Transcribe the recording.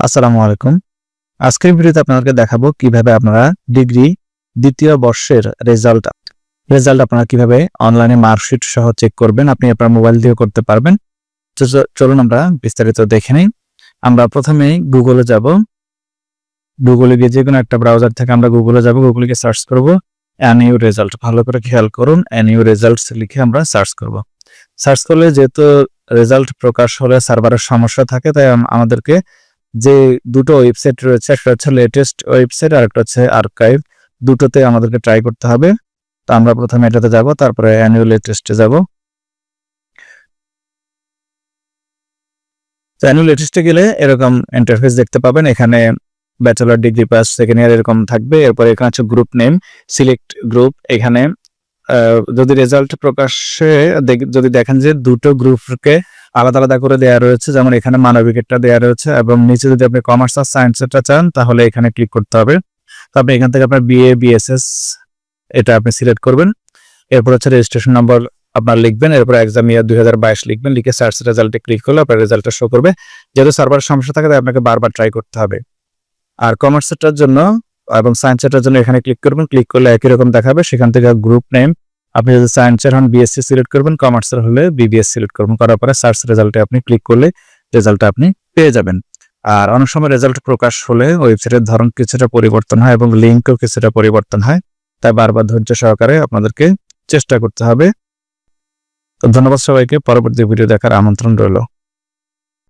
আসসালামু আলাইকুম। আজকের ভিডিওতে আপনাদেরকে দেখাবো কীভাবে আপনারা ডিগ্রি দ্বিতীয় বর্ষের রেজাল্ট রেজাল্ট আপনারা কীভাবে অনলাইনে মার্কশিট সহ চেক করবেন, আপনি আপনার মোবাইল দিয়ে করতে পারবেন। চলুন আমরা বিস্তারিত দেখে নিই। আমরা প্রথমেই গুগলে যাব। গুগলে গিয়ে যে কোনো একটা ব্রাউজার থেকে আমরা গুগলে যাব গুগলে গিয়ে সার্চ করব অ্যানিউ রেজাল্ট ভালো করে খেয়াল করুন অ্যানিউ রেজাল্টস লিখে আমরা সার্চ করব। সার্চ করলে যেহেতু রেজাল্ট প্রকাশ হলে সার্ভারের সমস্যা থাকে, তাই আমাদেরকে যে দুটো ওয়েবসাইট রয়েছে, একটা হচ্ছে লেটেস্ট ওয়েবসাইট আর একটা হচ্ছে আর্কাইভ দুটোতে আমাদেরকে ট্রাই করতে হবে। তো আমরা প্রথমে এটাতে যাব, তারপরে অ্যানুয়াল লেটেস্টে যাব। তো অ্যানুয়াল লেটেস্টে গেলে এরকম ইন্টারফেস দেখতে পাবেন। এখানে bachelor degree pass second year এরকম থাকবে। এরপরে এখানে হচ্ছে গ্রুপ নেম সিলেক্ট গ্রুপ এখানে যদি রেজাল্ট প্রকাশে যদি দেখেন যে দুটো গ্রুপকে আলাদা আলাদা করে দেওয়া রয়েছে। যেমন এখানে মানবিকেরটা দেওয়া রয়েছে এবং নিচে যদি আপনি কমার্স আর সায়েন্সেরটা চান, তাহলে এখানে ক্লিক করতে হবে। তো আপনি এখান থেকে আপনার বিএ বিএসএস এটা আপনি সিলেক্ট করবেন। এরপর হচ্ছে রেজিস্ট্রেশন নম্বর আপনার লিখবেন। এরপর এক্সাম ইয়ার দুই হাজার বাইশ লিখবেন। লিখে সার্চ রেজাল্টে ক্লিক করলে আপনার রেজাল্টটা শো করবে। যেহেতু সার্ভার সমস্যা থাকে, তাই আপনাকে বারবার ট্রাই করতে হবে। আর কমার্সেরটার জন্য এবং সায়েন্সেরটার জন্য এখানে ক্লিক করবেন। ক্লিক করলে একই রকম দেখাবে। সেখান থেকে গ্রুপ নেম আপনি যদি সায়েন্সের হন বিএসসি সিলেক্ট করবেন কমার্সের হলে বিবিএস সিলেক্ট করবেন। করার পরে সার্চ রেজাল্টে আপনি ক্লিক করলে রেজাল্টটা আপনি পেয়ে যাবেন। আর অনেক সময় রেজাল্ট প্রকাশ হলে ওয়েবসাইটের ধরন কিছুটা পরিবর্তন হয় এবং লিঙ্কও কিছুটা পরিবর্তন হয়। তাই বারবার ধৈর্য সহকারে আপনাদেরকে চেষ্টা করতে হবে। তো ধন্যবাদ সবাইকে। পরবর্তী ভিডিও দেখার আমন্ত্রণ রইল।